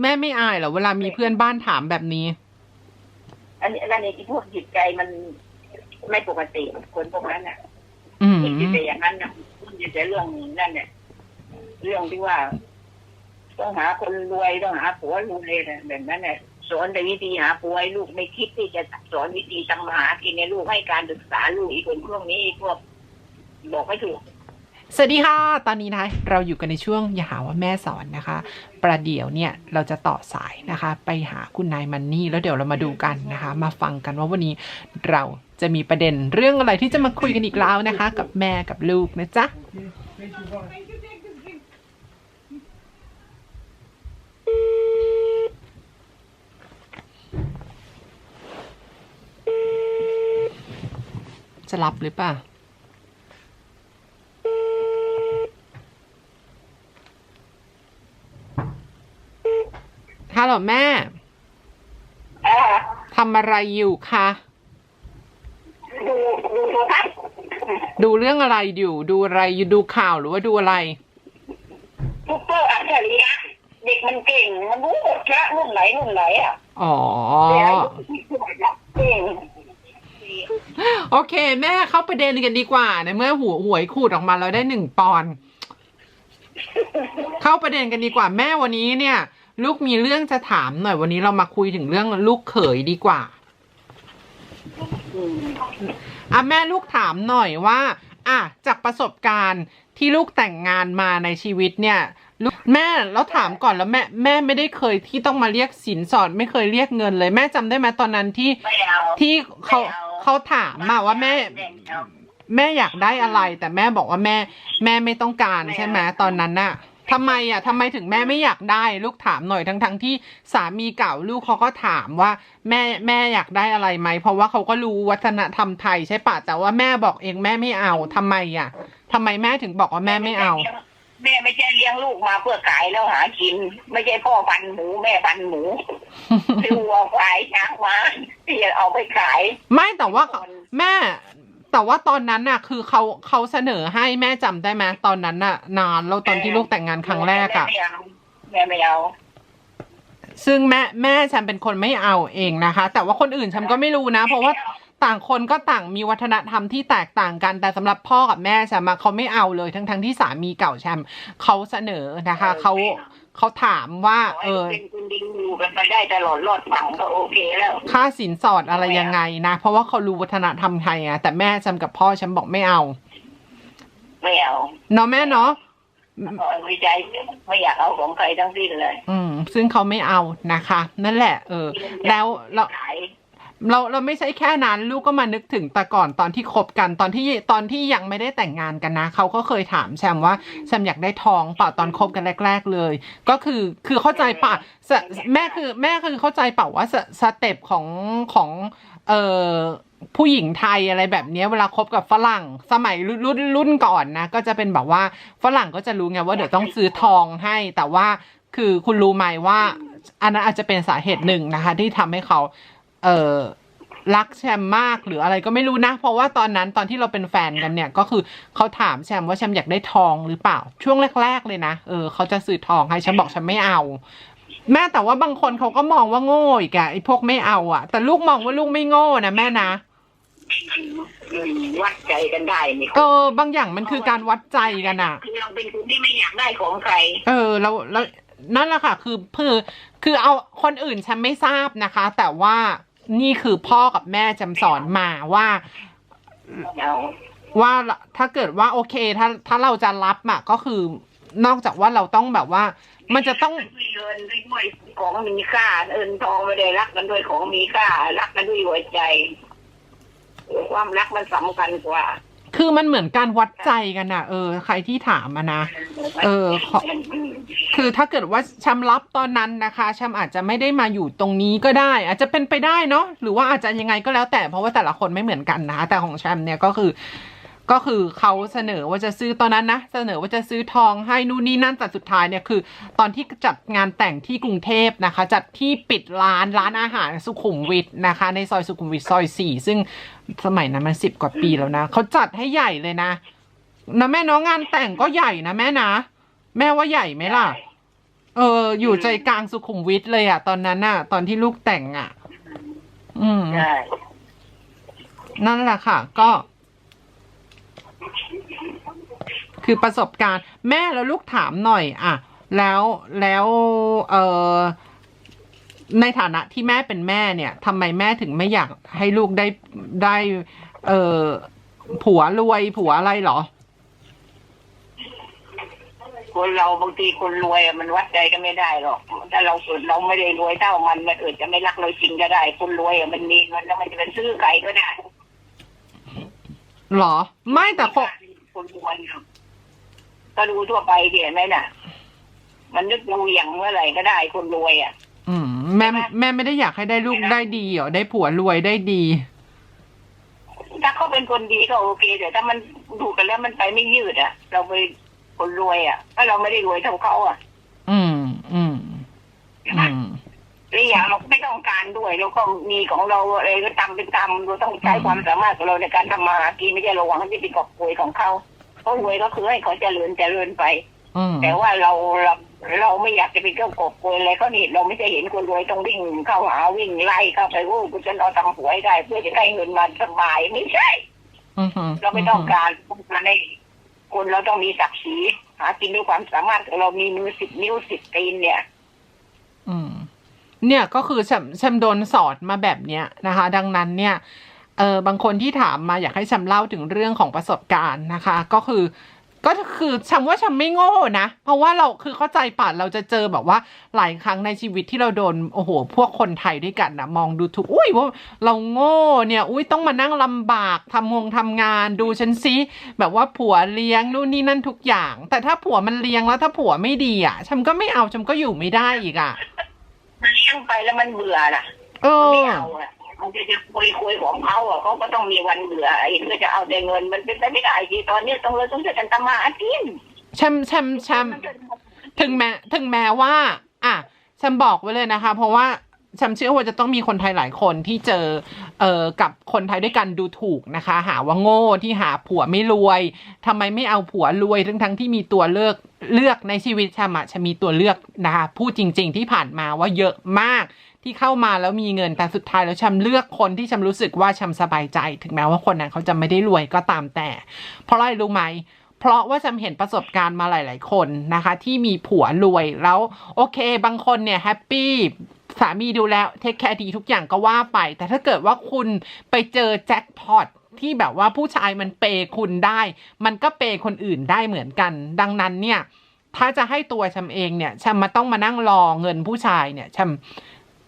แม่ไม่อายเหรอเวลามีเพื่อนบ้านถามแบบนี้ อันนี้อันนี้ที่พวกจิตใจมันไม่ปกติคนพวกนั้นน่ะอืมคิดแต่อย่างนั้นนะคิดแต่เรื่องนั่นเนี่ยเรื่องที่ว่า ต้องหาคนรวยต้องหาผัวรวยเนี่ยแบบนั้นเนี่ยสอนแต่วิธีหาผัวให้ลูกไม่คิดที่จะสอนวิธีทำมาหากินในลูกให้การศึกษาลูกอีกคนพวกนี้พวก บอกไม่ถูก สวัสดีค่ะ ตอนนี้นะคะเราอยู่กันในช่วงอย่าหาว่าแม่สอนนะคะ ประเดี๋ยวเนี่ยเราจะต่อสายนะคะ ไปหาคุณนายมันนี่แล้วเดี๋ยวเรามาดูกันนะคะ มาฟังกันว่าวันนี้เราจะมีประเด็นเรื่องอะไรที่จะมาคุยกันอีกแล้วนะคะ กับแม่กับลูกนะจ๊ะ จะรับหรือเปล่า ฮัลโหลแม่อ่าทำอะไรอยู่คะดูดูโทรทัศน์ดูเรื่องอะไรอยู่ ดูอะไรอยู่ดูข่าวหรือว่าดูอะไรซุปเปอร์อัจฉริยะเด็กมันเก่งมันรู้หมดละรุ่นไหนรุ่นไหนอะอ๋อเก่งโอเค แม่เข้าประเด็นกันดีกว่าในเมื่อหัวหวยขูดออกมาแล้วได้หนึ่งปอนด์เข้าประเด็นกันดีกว่าแม่วันนี้เนี่ย ลูกมีเรื่องจะถามหน่อยวันนี้เรามาคุยถึงเรื่องลูกเขยดีกว่าอืมอะแม่ลูกถามหน่อยว่า อะจากประสบการณ์ที่ลูกแต่งงานมาในชีวิตเนี่ยลูกแม่แล้วถามก่อนแล้วแม่แม่ไม่ได้เคยที่ต้องมาเรียกสินสอดไม่เคยเรียกเงินเลยแม่จำได้ไหมตอนนั้นที่ไม่เอาที่เขาไม่เอาเขาถามมาว่าแม่ไม่เอา แม่อยากได้อะไร แต่แม่บอกว่าแม่ แม่ไม่ต้องการไม่เอา ใช่ไหมตอนนั้นน่ะ ทำไมอะทำไมถึงแม่ไม่อยากได้ลูกถามหน่อยทั้งทั้งๆที่สามีเก่าลูกเขาก็ถามว่าแม่แม่อยากได้อะไรไหม เพราะว่าเขาก็รู้วัฒนธรรมไทยใช่ปะแต่ว่าแม่บอกเองแม่ไม่เอาทำไมอะทำไมแม่ถึงบอกว่าแม่ไม่เอา แม่ไม่ใช่เลี้ยงลูกมาเพื่อขายแล้วหากิน ไม่ใช่พ่อพันหมูแม่พันหมูซื้อวัวควายช้างม้าที่จะเอาไปขาย ไม่แต่ว่าแม่ แต่ว่าตอนนั้นน่ะ คือเขาเขาเสนอให้แม่จำได้ไหมตอนนั้นน่ะ นานแล้วตอนที่ลูกแต่งงานครั้งแรกอะแม่ไม่เอาแม่ไม่เอาซึ่งแม่แม่ฉันเป็นคนไม่เอาเองนะคะ แต่ว่าคนอื่นฉันก็ไม่รู้นะ เพราะว่าต่างคนก็ต่างมีวัฒนธรรมที่แตกต่างกันแต่สำหรับพ่อกับแม่ฉันมาเขาไม่เอาเลยทั้งทั้งที่สามีเก่าฉันเขาเสนอนะคะเขา เขาถามว่า เออเป็นคุณดิงอยู่กันไปได้ตลอดรอดฝั่งก็โอเคแล้ว ค่าสินสอดอะไรยังไงนะ เพราะว่าเขารู้วัฒนธรรมไทยอะแต่แม่ฉันกับพ่อฉันบอกไม่เอา ไม่เอาเนาะแม่เนาะขอวิจัยไม่อยากเอาของใครทั้งสิ้นเลย อืม ซึ่งเขาไม่เอานะคะ นั่นแหละ เออ แล้วเราขาย เราเราไม่ใช่แค่นั้น ลูกก็มานึกถึงแต่ก่อนตอนที่คบกันตอนที่ตอนที่ยังไม่ได้แต่งงานกันนะเขาก็เคยถามแชมว่าแชมอยากได้ทองเปล่าตอนคบกันแรก ๆ เลย ก็คือคือเข้าใจป่ะแม่คือแม่คือเข้าใจเปล่าว่าสสเต็ปของของเอ่อผู้หญิงไทยอะไรแบบนี้เวลาคบกับฝรั่งสมัยรุ่นรุ่นรุ่นก่อนนะ ก็จะเป็นแบบว่าฝรั่งก็จะรู้ไงว่าเดี๋ยวต้องซื้อทองให้แต่ว่าคือคุณรู้ไหมว่า อันนั้นอาจจะเป็นสาเหตุหนึ่งนะคะ ที่ทำให้เขา เออรักแชมมากหรืออะไรก็ไม่รู้นะ เพราะว่าตอนนั้นตอนที่เราเป็นแฟนกันเนี่ย ก็คือเขาถามแชมว่าแชมอยากได้ทองหรือเปล่า ช่วงแรก ๆ เลยนะเออเขาจะซื้อทองให้แชมบอกแชมไม่เอา แม่แต่ว่าบางคนเขาก็มองว่าโง่อีกอะไอ้พวกไม่เอาอะแต่ลูกมองว่าลูกไม่โง่นะแม่นะอืมวัดใจกันได้นี่เออบางอย่างมันคือการวัดใจกันอะคือเราเป็นคนที่ไม่อยากได้ของใคร เออแล้วแล้วนั่นแหละค่ะ คือคือคือเอาคนอื่นฉันไม่ทราบนะคะ แต่ว่า นี่คือพ่อกับแม่จำสอนมาว่า ว่าถ้าเกิดว่าโอเค ถ้าถ้าเราจะรับอะก็คือนอกจากว่าเราต้องแบบว่า มันจะต้องเงินด้วยของมีค่าเอินทองไม่ได้รักกันด้วยของมีค่า รักกันด้วยหัวใจ ความรักมันสำคัญกว่า คือมันเหมือนการวัดใจกันอะเออ ใครที่ถามอะนะเออขอ คือถ้าเกิดว่าแชมป์รับตอนนั้นนะคะแชมป์อาจจะไม่ได้มาอยู่ตรงนี้ก็ได้ อาจจะเป็นไปได้เนาะหรือว่าอาจจะยังไงก็แล้วแต่เพราะว่าแต่ละคนไม่เหมือนกันนะคะแต่ของแชมป์เนี่ยก็คือก็คือเขาเสนอว่าจะซื้อตอนนั้นนะเสนอว่าจะซื้อทองให้นู่นนี่นั่นแต่สุดท้ายเนี่ยคือ ตอนที่จัดงานแต่งที่กรุงเทพนะคะ จัดที่ปิดร้านร้านอาหารสุขุมวิทนะคะ ในซอยสุขุมวิทซอยสี่ซึ่งสมัยนั้นมันสิบกว่าปีแล้วนะเขาจัดให้ใหญ่เลยนะนะแม่น้องงานแต่งก็ใหญ่นะแม่นะ แม่ว่าใหญ่ไหมล่ะ เออ อยู่ใจกลางสุขุมวิทเลยอะตอนนั้นอะตอนที่ลูกแต่งอะอืม ใช่นั่นแหละค่ะ ก็ คือประสบการณ์ แม่แล้วลูกถามหน่อย อะ แล้วแล้วเออในฐานะที่แม่เป็นแม่เนี่ยทำไมแม่ถึงไม่อยากให้ลูกได้ได้ เออผัวรวยผัวอะไรเหรอ คนเราบางทีคนรวยอะมันวัดใจกันไม่ได้หรอกถ้าเราเกิดเราไม่ได้รวยเท่ามันมันเออจะไม่รักเราจริงก็ได้ คนรวยอะมันมีเงินแล้วมันจะเป็นซื้อใครก็ได้หรอ ไม่แต่คนคนรวยอะก็ดูทั่วไปเห็นไหมน่ะ มันนึกดูอย่างเมื่อไหร่ก็ได้คนรวยอะ อืม แม่แม่ไม่ได้อยากให้ได้ลูกได้ดีเหรอได้ผัวรวยได้ดี ถ้าเขาเป็นคนดีก็โอเคแต่ถ้ามันดูกันแล้วมันไปไม่ยืดอะ เราไป คนรวยอะถ้าเราไม่ได้รวยเท่าเขาอะ อืม อืมอืมหรืออย่างเราไม่ต้องการด้วยเราก็มีของเราอะไรก็ตามเป็นตามเราต้องใช้ความสามารถของเราในการทำมาหากินไม่ใช่ระวังที่จะไปกอบโวยของเขาเขารวยก็คือให้เขาเจริญเจริญไปอืมแต่ว่าเราเราเราไม่อยากจะไปเกี่ยวกบโกยอะไรเขานี่เราไม่ใช่เห็นคนรวยต้องวิ่งเข้าหาวิ่งไล่เข้าไปโอ้กูจะเอาตังค์หวยได้ เพื่อจะได้เงินมาสบายไม่ใช่อืมเราไม่ต้องการต้องการใน คนเราต้องมีศักดิ์ศรีหากินด้วยความสามารถเรามีมือสิบนิ้วสิบตีนเนี่ย อืม เนี่ยก็คือแชมแชมโดนสอนมาแบบเนี้ยนะคะ ดังนั้นเนี่ยเออบางคนที่ถามมาอยากให้แชมเล่าถึงเรื่องของประสบการณ์นะคะ ก็คือ ก็คือฉันว่าฉันไม่โง่นะ เพราะว่าเราคือเข้าใจป่ะเราจะเจอแบบว่าหลายครั้งในชีวิตที่เราโดนโอ้โห พวกคนไทยด้วยกันนะมองดูถูกอุ้ยว่าเราโง่เนี่ยอุ้ยต้องมานั่งลำบากทำงงทำงานดูฉันซิแบบว่าผัวเลี้ยงนู่นนี่นั่นทุกอย่าง แต่ถ้าผัวมันเลี้ยงแล้วถ้าผัวไม่ดีอะฉันก็ไม่เอาฉันก็อยู่ไม่ได้อีกอะมันเลี้ยงไปแล้วมันเบื่อน่ะเอมันไม่อเอาอะ มันจะจะคุยคุยของเขาอะเขาก็ต้องมีวันเบื่อไอ้เพื่อจะเอาแต่เงินมันเป็นไปไม่ได้ทีตอนนี้ต้องเลยต้องจะกันตมาอาทิตย์แชมแชมแชมถึงแม้ถึงแม้ว่า อะแชมบอกไว้เลยนะคะ เพราะว่าแชมเชื่อว่าจะต้องมีคนไทยหลายคนที่เจอเอ่อกับคนไทยด้วยกันดูถูกนะคะ หาว่าโง่ที่หาผัวไม่รวยทำไมไม่เอาผัวรวยทั้งทั้งที่มีตัวเลือกเลือกในชีวิตแชมอะแชมมีตัวเลือกนะคะพูดจริง ๆ ที่ผ่านมาว่าเยอะมาก ที่เข้ามาแล้วมีเงินแต่สุดท้ายแล้วแชมเลือกคนที่แชมรู้สึกว่าแชมสบายใจ ถึงแม้ว่าคนนั้นเขาจะไม่ได้รวยก็ตามแต่ เพราะอะไรรู้ไหมเพราะว่าแชมเห็นประสบการณ์มาหลาย ๆ คนนะคะ ที่มีผัวรวยแล้วโอเค บางคนเนี่ยแฮปปี้สามีดูแลเทคแคร์ดีทุกอย่างก็ว่าไป แต่ถ้าเกิดว่าคุณไปเจอแจ็คพอตที่แบบว่าผู้ชายมันเปย์คุณได้ มันก็เปย์คนอื่นได้เหมือนกัน ดังนั้นเนี่ย ถ้าจะให้ตัวแชมเองเนี่ยแชมมาต้องมานั่งรอเงินผู้ชายเนี่ยแชม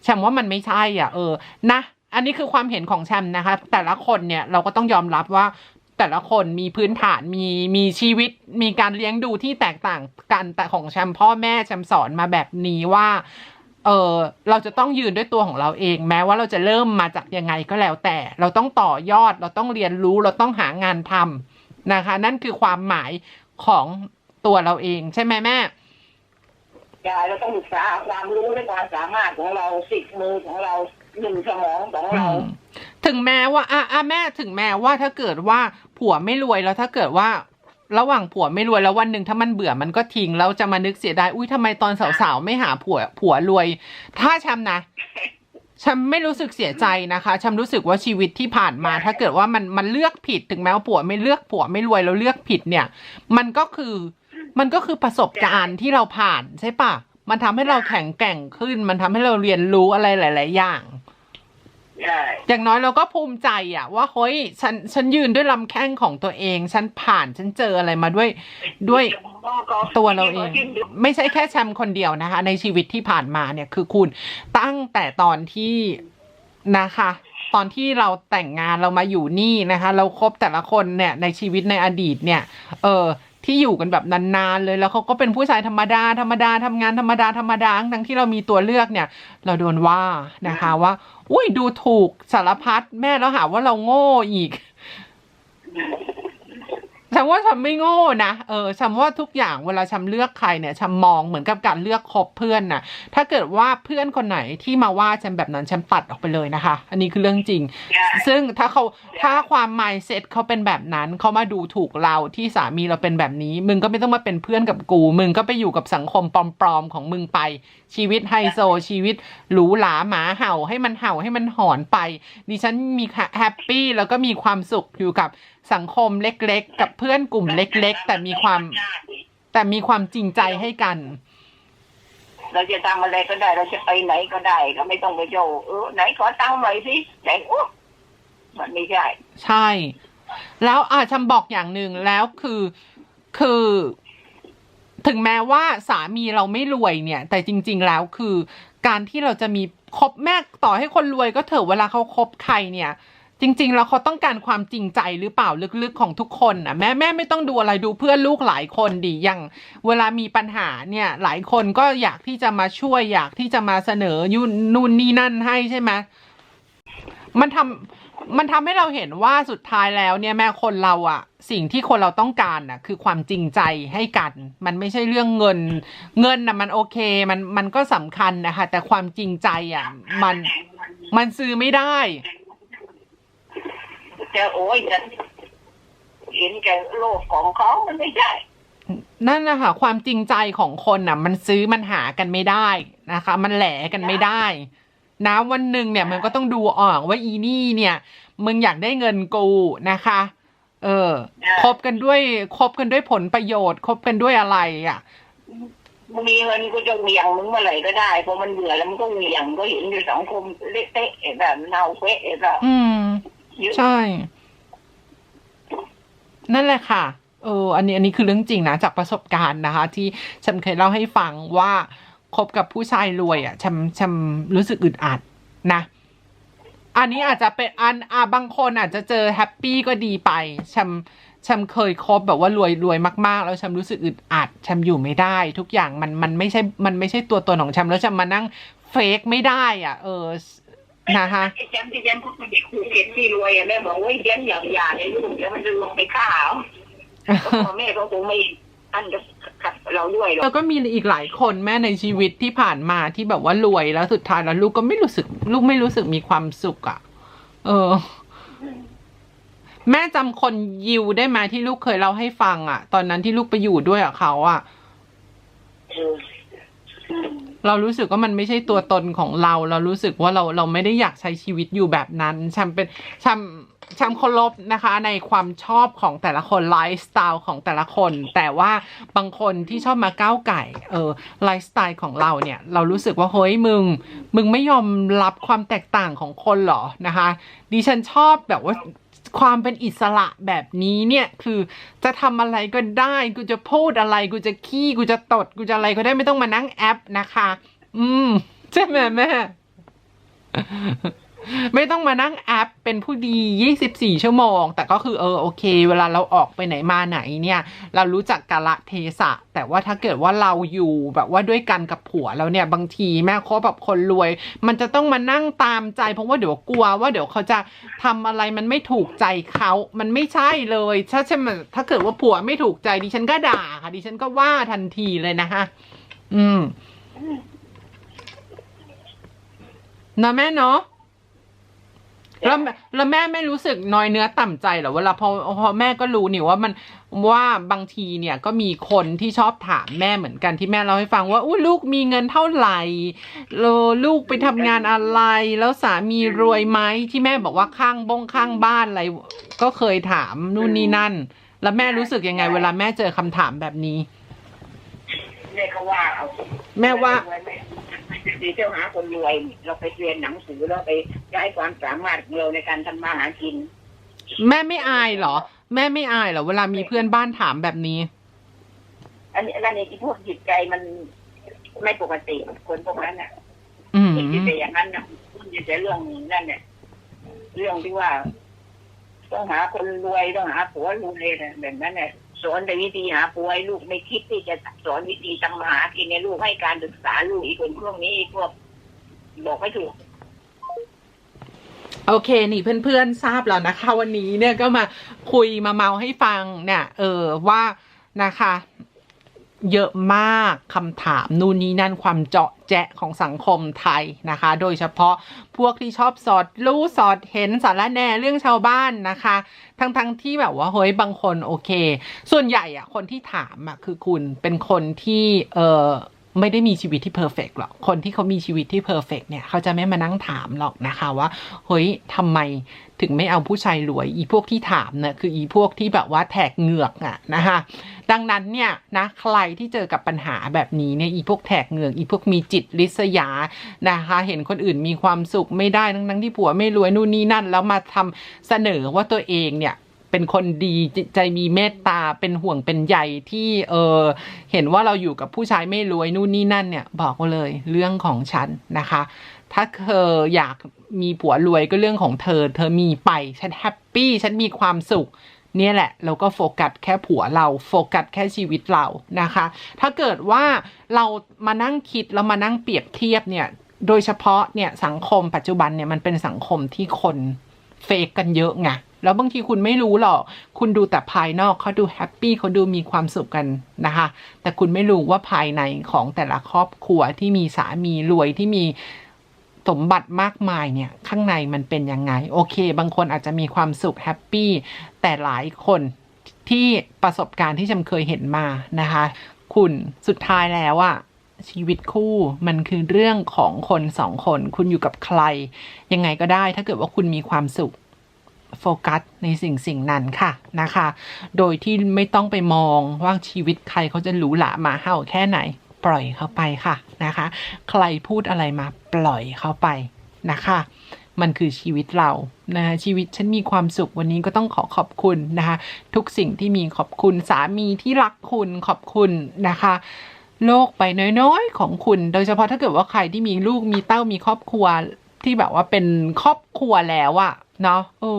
แชมว่ามันไม่ใช่อะเออนะอันนี้คือความเห็นของแชมนะคะ แต่ละคนเนี่ยเราก็ต้องยอมรับว่าแต่ละคนมีพื้นฐานมีมีชีวิตมีการเลี้ยงดูที่แตกต่างกันแต่ของแชมพ่อแม่แชมสอนมาแบบนี้ว่าเออเราจะต้องยืนด้วยตัวของเราเอง แม้ว่าเราจะเริ่มมาจากยังไงก็แล้วแต่ เราต้องต่อยอดเราต้องเรียนรู้เราต้องหางานทำนะคะ นั่นคือความหมายของตัวเราเองใช่ไหมแม่ ยายเราต้องศึกษาความรู้และความสามารถของเราสิบมือของเราหนึ่งสมองของเราอืมถึงแม้ว่าอะอะแม่ถึงแม้ว่าถ้าเกิดว่าผัวไม่รวยแล้วถ้าเกิดว่า ระหว่างผัวไม่รวยแล้ววันหนึ่งถ้ามันเบื่อมันก็ทิ้งแล้วจะมานึกเสียดายอุ้ยทำไมตอนสาวๆไม่หาผัวผัวรวย ถ้าแชมนะแชมไม่รู้สึกเสียใจนะคะแชมรู้สึกว่าชีวิตที่ผ่านมา ถ้าเกิดว่ามันมันเลือกผิดถึงแม้ว่าผัวไม่เลือกผัวไม่รวยแล้วเลือกผิดเนี่ย มันก็คือ มันก็คือประสบการณ์ที่เราผ่านใช่ปะมันทำให้เราแข็งแกร่งขึ้น มันทำให้เราเรียนรู้อะไรหลาย ๆ อย่างใช่อย่างน้อยเราก็ภูมิใจอะว่าเฮ้ยฉันฉันยืนด้วยลำแข้งของตัวเอง ฉันผ่านฉันเจออะไรมาด้วยด้วยตัวเราเอง ไม่ใช่แค่แชมป์คนเดียวนะคะ ในชีวิตที่ผ่านมาเนี่ยคือคุณตั้งแต่ตอนที่นะคะ ตอนที่เราแต่งงานเรามาอยู่นี่นะคะ เราครบแต่ละคนเนี่ยในชีวิตในอดีตเนี่ย เออ ที่อยู่กันแบบนานๆเลยแล้วเขาก็เป็นผู้ชายธรรมดาธรรมดาทำงานธรรมดาธรรมดาทั้งที่เรามีตัวเลือกเนี่ย เราโดนว่านะคะว่า อุ้ยดูถูกสารพัดแม่แล้วหาว่าเราโง่อีก ฉันว่าฉันไม่โง่นะ เออฉันว่าทุกอย่างเวลาฉันเลือกใครเนี่ยฉันมองเหมือนกับการเลือกคบเพื่อนน่ะถ้าเกิดว่าเพื่อนคนไหนที่มาว่าฉันแบบนั้นฉันตัดออกไปเลยนะคะ อันนี้คือเรื่องจริงใช่ซึ่งถ้าเขาถ้าความ mindset เขาเป็นแบบนั้นเขามาดูถูกเราที่สามีเราเป็นแบบนี้ มึงก็ไม่ต้องมาเป็นเพื่อนกับกู มึงก็ไปอยู่กับสังคมปลอมๆของมึงไป ชีวิตไฮโซชีวิตหรูหราหมาเห่าให้มันเห่าให้มันหอนไปดิฉันมีแฮปปี้แล้วก็มีความสุขอยู่กับสังคมเล็กๆ กับเพื่อนกลุ่มเล็ก ๆ แต่มีความ แต่มีความจริงใจให้กัน เราจะทำอะไรก็ได้ เราจะไปไหนก็ได้ เราไม่ต้องไปโยเออไหนขอตังค์หน่อยสิไหนโอ้มันไม่ใช่ใช่ แล้วอาจำบอกอย่างหนึ่งแล้วคือคือ ถึงแม้ว่าสามีเราไม่รวยเนี่ย แต่จริง ๆ แล้วคือ การที่เราจะมีคบแม่ต่อให้คนรวยก็เถอะเวลาเขาคบใครเนี่ย จริง ๆ แล้วเขาต้องการความจริงใจหรือเปล่าลึกๆของทุกคนนะแม่แม่ไม่ต้องดูอะไรดูเพื่อนลูกหลายคนดีอย่าง เวลามีปัญหาเนี่ยหลายคนก็อยากที่จะมาช่วยอยากที่จะมาเสนอยุ่นนู่นนี่นั่นให้ใช่ไหมมันทำมันทำให้เราเห็นว่าสุดท้ายแล้วเนี่ยแม่คนเราอะสิ่งที่คนเราต้องการน่ะคือความจริงใจให้กัน มันไม่ใช่เรื่องเงิน เงินน่ะมันโอเคมันมันก็สำคัญนะคะแต่ความจริงใจอะมันมันซื้อไม่ได้ จะโอ้ยจะเห็นแก่โลกของเขามันไม่ใช่นั่นนะคะความจริงใจของคนน่ะ มันซื้อมันหากันไม่ได้นะคะ มันแหลกันไม่ได้นะวันหนึ่งเนี่ยมันก็ต้องดูออกว่าอีนี่เนี่ย มึงอยากได้เงินกูนะคะ เออคบกันด้วยคบกันด้วยผลประโยชน์คบกันด้วยอะไรอะมึงมีเงินกูจะเหวี่ยงมึงเมื่อไหร่ก็ได้พอมันเบื่อแล้วมันก็เหวี่ยงก็เห็นอยู่สังคมเละเทะแบบเน่าเฟะแบบอืม เยอะใช่ นั่นแหละค่ะเอออันนี้อันนี้คือเรื่องจริงนะจากประสบการณ์นะคะ ที่ฉันเคยเล่าให้ฟังว่าคบกับผู้ชายรวยอะฉันฉันรู้สึกอึดอัดนะ อันนี้อาจจะเป็นอันอะบางคนอาจจะเจอแฮปปี้ก็ดีไปฉันฉันเคยคบแบบว่ารวยรวยมาก ๆ แล้วฉันรู้สึกอึดอัดฉันอยู่ไม่ได้ ทุกอย่างมันมันไม่ใช่มันไม่ใช่ตัวตนของฉันแล้วฉันมานั่งเฟกไม่ได้อะเออ นะคะไอ้แจมที่แจมพูดกับเด็กภูเก็ตที่รวยอะแม่บอกว่าแจมอย่าอย่าเลยลูกเดี๋ยวมันจะลงไปฆ่าเอาพ่อแม่ก็คงไม่อันจะขัดเราด้วยหรอกแล้วก็มีอีกหลายคนแม่ในชีวิตที่ผ่านมาที่แบบว่ารวยแล้วสุดท้ายแล้วลูกก็ไม่รู้สึก ลูกไม่รู้สึกมีความสุขอะ่ะเออ แม่จำคนยิวได้ไหมที่ลูกเคยเล่าให้ฟังอะ่ะตอนนั้นที่ลูกไปอยู่ด้วยกับเขาอะ่ะ เรารู้สึกว่ามันไม่ใช่ตัวตนของเรา เรารู้สึกว่าเราเราไม่ได้อยากใช้ชีวิตอยู่แบบนั้นฉันเป็นฉันฉันเคารพนะคะในความชอบของแต่ละคนไลฟ์สไตล์ของแต่ละคน แต่ว่าบางคนที่ชอบมาก้าวไก่เออไลฟ์สไตล์ของเราเนี่ย เรารู้สึกว่าเฮ้ยมึง มึงไม่ยอมรับความแตกต่างของคนเหรอนะคะดิฉันชอบแบบว่า ความเป็นอิสระแบบนี้เนี่ยคือจะทำอะไรก็ได้กูจะพูดอะไรกูจะขี้กูจะตดกูจะอะไรก็ได้ไม่ต้องมานั่งแอปนะคะ อืม ใช่ไหมแม่ ไม่ต้องมานั่งแอปเป็นผู้ดี 24 ชั่วโมง แต่ก็คือเออโอเค เวลาเราออกไปไหนมาไหนเนี่ย เรารู้จักกาละเทศะ แต่ว่าถ้าเกิดว่าเราอยู่แบบว่าด้วยกันกับผัวแล้วเนี่ยบางทีแม่คบแบบคนรวย มันจะต้องมานั่งตามใจ เพราะว่าเดี๋ยวกลัวว่าเดี๋ยวเขาจะทำอะไรมันไม่ถูกใจเขามันไม่ใช่เลยถ้าใช่ไหมถ้าเกิดว่าผัวไม่ถูกใจดิฉันก็ด่าค่ะดิฉันก็ว่าทันทีเลยนะคะอืมนะแม่เนาะ แล้วแล้วแม่ไม่รู้สึกน้อยเนื้อต่ำใจเหรอเวลาพอพอแม่ก็รู้นี่ว่ามันว่าบางทีเนี่ยก็มีคนที่ชอบถามแม่เหมือนกันที่แม่เล่าให้ฟังว่าอู้ลูกมีเงินเท่าไหร่เออลูกไปทำงานอะไร แล้วสามีรวยไหมที่แม่บอกว่าข้างบงข้างบ้านอะไรก็เคยถามนู่นนี่นั่น แล้วแม่รู้สึกยังไง เวลาแม่เจอคำถามแบบนี้ แม่ก็ว่าเอาแม่ว่า ดีเจ้าหาคนรวย เราไปเรียนหนังสือเราไปใช้ความสามารถของเราในการทำมาหากิน แม่ไม่อายเหรอ แม่ไม่อายเหรอเวลามีเพื่อนบ้านถามแบบนี้ อันนี้อันนี้ที่พวกจิตใจมันไม่ปกติคนพวกนั้นน่ะอืมคิดแต่อย่างนั้นนะคิดแต่เรื่องนั่นเนี่ยเรื่องที่ว่า ต้องหาคนรวยต้องหาผัวรวยนะแบบนั้นเนี่ย สอนแต่วิธีหาป่วยลูกไม่คิดที่จะสอนวิธีทำมาหากินในลูกให้การศึกษาลูกอีกคนพวกนี้พวกบอกไม่ถูกโอเค นี่เพื่อนๆทราบแล้วนะคะ วันนี้เนี่ยก็มาคุยมาเมาให้ฟังเนี่ยเออว่านะคะ เยอะมากคำถามนู่นนี่นั่นความเจาะแจะของสังคมไทยนะคะ โดยเฉพาะพวกที่ชอบสอดรู้สอดเห็นสารแหน่เรื่องชาวบ้านนะคะ ทั้งๆทที่แบบว่าเฮ้ยบางคนโอเค ส่วนใหญ่อะคนที่ถามอะคือคุณเป็นคนที่เออ ไม่ได้มีชีวิตที่เพอร์เฟกหรอก คนที่เขามีชีวิตที่เพอร์เฟกเนี่ยเขาจะไม่มานั่งถามหรอกนะคะว่า เฮ้ยทำไมถึงไม่เอาผู้ชายรวย อีพวกที่ถามเนี่ยคืออีพวกที่แบบว่าแทกเหงือกอะนะคะดังนั้นเนี่ยนะใครที่เจอกับปัญหาแบบนี้เนี่ยอีพวกแทกเหงือกอีพวกมีจิตลิษยานะคะ เห็นคนอื่นมีความสุขไม่ได้ทั้งทั้งๆที่ผัวไม่รวยนู่นนี่นั่น แล้วมาทำเสนอว่าตัวเองเนี่ย เป็นคนดีใจมีเมตตาเป็นห่วงเป็นใยที่เออเห็นว่าเราอยู่กับผู้ชายไม่รวยนู่นนี่นั่นเนี่ยบอกเลย เรื่องของฉันนะคะ ถ้าเธออยากมีผัวรวยก็เรื่องของเธอ เธอมีไปฉันแฮปปี้ฉันมีความสุขเนี่ยแหละ เราก็โฟกัสแค่ผัวเราโฟกัสแค่ชีวิตเรานะคะ ถ้าเกิดว่าเรามานั่งคิดแล้วมานั่งเปรียบเทียบเนี่ยโดยเฉพาะเนี่ยสังคมปัจจุบันเนี่ยมันเป็นสังคมที่คนเฟกกันเยอะไง แล้วบางทีคุณไม่รู้หรอก คุณดูแต่ภายนอกเขาดูแฮปปี้เขาดูมีความสุขกันนะคะ แต่คุณไม่รู้ว่าภายในของแต่ละครอบครัวที่มีสามีรวยที่มีสมบัติมากมายเนี่ย ข้างในมันเป็นยังไง โอเค บางคนอาจจะมีความสุขแฮปปี้ แต่หลายคนที่ประสบการณ์ที่จำเคยเห็นมานะคะ คุณสุดท้ายแล้วอะชีวิตคู่มันคือเรื่องของคนสองคน คุณอยู่กับใคร ยังไงก็ได้ ถ้าเกิดว่าคุณมีความสุข โฟกัสในสิ่งสิ่งนั้นค่ะนะคะ โดยที่ไม่ต้องไปมองว่าชีวิตใครเขาจะหรูหรามาเห่าแค่ไหน ปล่อยเขาไปค่ะนะคะ ใครพูดอะไรมาปล่อยเขาไปนะคะมันคือชีวิตเรานะคะชีวิตฉันมีความสุขวันนี้ก็ต้องขอขอบคุณนะคะทุกสิ่งที่มีขอบคุณสามีที่รักคุณขอบคุณนะคะ โลกไปน้อยๆของคุณ โดยเฉพาะถ้าเกิดว่าใครที่มีลูกมีเต้ามีครอบครัวที่แบบว่าเป็นครอบครัวแล้วอะ เนาะโอ้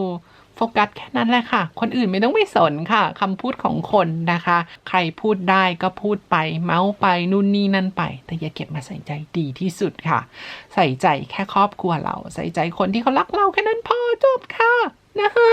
โฟกัสแค่นั้นแหละค่ะ คนอื่นไม่ต้องไปสนค่ะคำพูดของคนนะคะ ใครพูดได้ก็พูดไป เมาส์ไปนู่นนี่นั่นไป แต่อย่าเก็บมาใส่ใจดีที่สุดค่ะ ใส่ใจแค่ครอบครัวเรา ใส่ใจคนที่เขารักเราแค่นั้นพอจบค่ะนะคะ